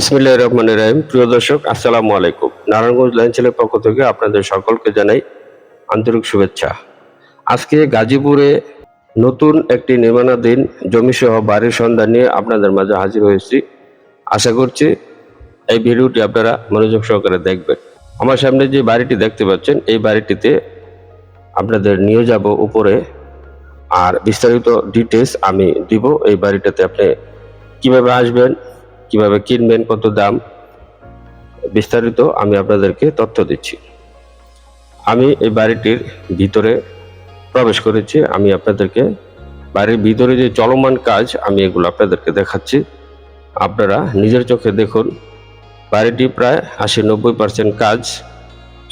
ইসমিল্লাহ রহমান রাহিম। প্রিয় দর্শক, আসসালামু আলাইকুম। নারায়ণগঞ্জ লাইনছেলের পক্ষ থেকে আপনাদের সকলকে জানাই আন্তরিক শুভেচ্ছা। আজকে গাজীপুরে নতুন একটি নির্মাণাধীন জমিসহ বাড়ির সন্ধান নিয়ে আপনাদের মাঝে হাজির হয়েছি। আশা করছি এই ভিডিওটি আপনারা মনোযোগ সহকারে দেখবেন। আমার সামনে যে বাড়িটি দেখতে পাচ্ছেন, এই বাড়িটিতে আপনাদের নিয়ে যাব উপরে। আর বিস্তারিত ডিটেলস আমি দিব এই বাড়িটাতে। আপনি কীভাবে আসবেন কীভাবে কিনবেন, কত দাম, বিস্তারিত আমি আপনাদেরকে তথ্য দিচ্ছি। আমি এই বাড়িটির ভিতরে প্রবেশ করেছি, আমি আপনাদেরকে বাড়ির ভিতরে যে চলমান কাজ আমি এগুলো আপনাদেরকে দেখাচ্ছি। আপনারা নিজের চোখে দেখুন, বাড়িটি প্রায় আশি নব্বই পার্সেন্ট কাজ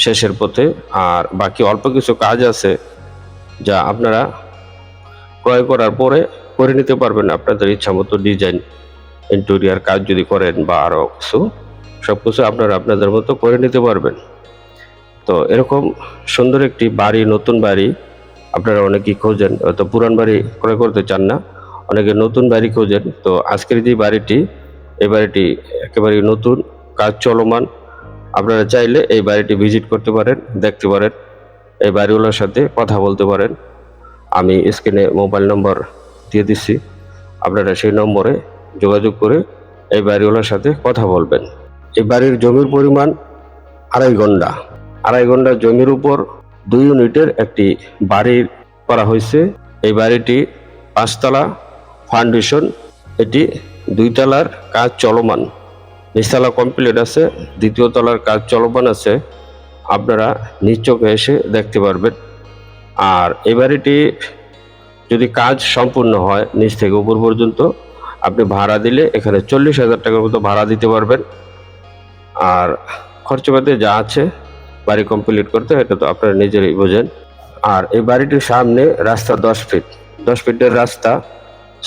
শেষের পথে, আর বাকি অল্প কিছু কাজ আছে যা আপনারা ক্রয় করার পরে করে নিতে পারবেন আপনাদের ইচ্ছা মতো ডিজাইন। ইন্টেরিয়ার কাজ যদি করেন বা আরও কিছু সব কিছু আপনারা আপনাদের মতো করে নিতে পারবেন। তো এরকম সুন্দর একটি বাড়ি, নতুন বাড়ি আপনারা অনেকেই খোঁজেন, হয়তো পুরান বাড়ি ক্রয় করতে চান না, অনেকে নতুন বাড়ি খোঁজেন। তো আজকের যে বাড়িটি, এই বাড়িটি একেবারে নতুন, কাজ চলমান। আপনারা চাইলে এই বাড়িটি ভিজিট করতে পারেন, দেখতে পারেন, এই বাড়িওয়ালার সাথে কথা বলতে পারেন। আমি স্ক্রিনে মোবাইল নম্বর দিয়ে দিচ্ছি। আপনারা সেই নম্বরে যোগাযোগ করে এই বাড়িওয়ালার সাথে কথা বলবেন। এই বাড়ির জমির পরিমাণ আড়াই ঘণ্টা আড়াই ঘণ্টা জমির উপর দুই ইউনিটের একটি বাড়ি করা হয়েছে। এই বাড়িটি পাঁচতলা ফাউন্ডেশন, এটি দুই তলার কাজ চলমান। নিচতলা কমপ্লিট আছে, দ্বিতীয় তলার কাজ চলমান আছে। আপনারা নিজ চোখে এসে দেখতে পারবেন। আর এই বাড়িটি যদি কাজ সম্পূর্ণ হয়, নিচ থেকে উপর পর্যন্ত আপনি ভাড়া দিলে এখানে চল্লিশ হাজার টাকার মতো ভাড়া দিতে পারবেন। আর খরচপাতি যা আছে, বাড়ি কমপ্লিট করতে এটা তো আপনারা নিজেরাই বোঝেন। আর এই বাড়িটির সামনে রাস্তা দশ ফিট দশ ফিটের রাস্তা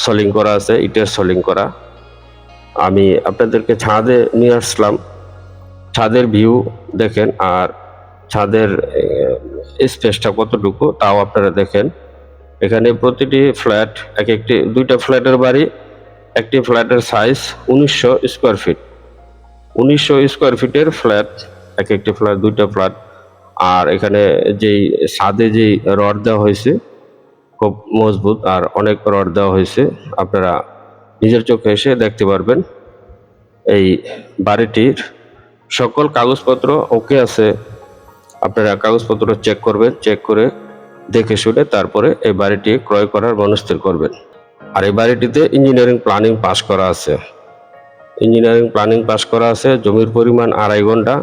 সলিং করা আছে, ইটের সলিং করা। আমি আপনাদেরকে ছাদে নিয়ে আসলাম। ছাদের ভিউ দেখেন, আর ছাদের স্পেসটা কতটুকু তাও আপনারা দেখেন। এখানে প্রতিটি ফ্ল্যাট এক একটি, দুইটা ফ্ল্যাটের বাড়ি একটি ফ্ল্যাটের সাইজ উনিশশো স্কোয়ার ফিট উনিশশো স্কোয়ার ফিটের ফ্ল্যাট এক একটি ফ্ল্যাট দুইটা ফ্ল্যাট আর এখানে যেই ছাদে যেই রড দেওয়া হয়েছে, খুব মজবুত আর অনেক রড দেওয়া হয়েছে। আপনারা নিজের চোখে এসে দেখতে পারবেন এই বাড়িটির সকল কাগজপত্র ওকে আছে। আপনারা কাগজপত্র চেক করবেন চেক করে দেখে শুনে তারপরে এই বাড়িটি ক্রয় করার মনস্থির করবেন। আর এই বাড়িটিতে ইঞ্জিনিয়ারিং প্ল্যানিং পাস করা আছে। ইঞ্জিনিয়ারিং প্ল্যানিং পাস করা আছে, জমির পরিমাণ আড়াই ঘণ্টা,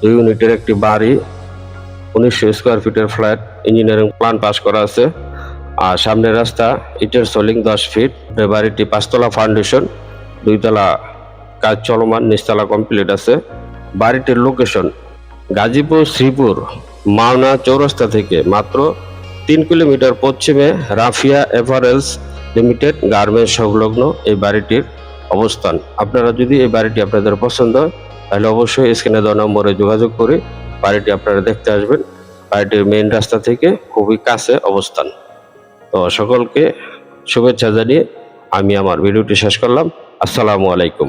দুই ইউনিটের একটি বাড়ি, উনিশশো স্কোয়ার ফিটের ফ্ল্যাট ইঞ্জিনিয়ারিং প্ল্যান পাস করা আছে। আর সামনের রাস্তা, ইটের সোলিং দশ ফিট বাড়িটি পাঁচতলা ফাউন্ডেশন দুইতলা কাজ চলমান, নিচতলা কমপ্লিট আছে। বাড়িটির লোকেশন গাজীপুর, শ্রীপুর, মাওনা চৌরাস্তা থেকে মাত্র তিন কিলোমিটার পশ্চিমে রাফিয়া এভারেলস লিমিটেড গার্মেন্টস সংলগ্ন এই বাড়িটির অবস্থান। আপনারা যদি এই বাড়িটি আপনাদের পছন্দ হয়, তাহলে অবশ্যই স্ক্রিনে দেওয়া নম্বরে যোগাযোগ করে বাড়িটি আপনারা দেখতে আসবেন। বাড়িটির মেইন রাস্তা থেকে খুবই কাছে অবস্থান। তো সকলকে শুভেচ্ছা জানিয়ে আমি আমার ভিডিওটি শেষ করলাম। আসসালামু আলাইকুম।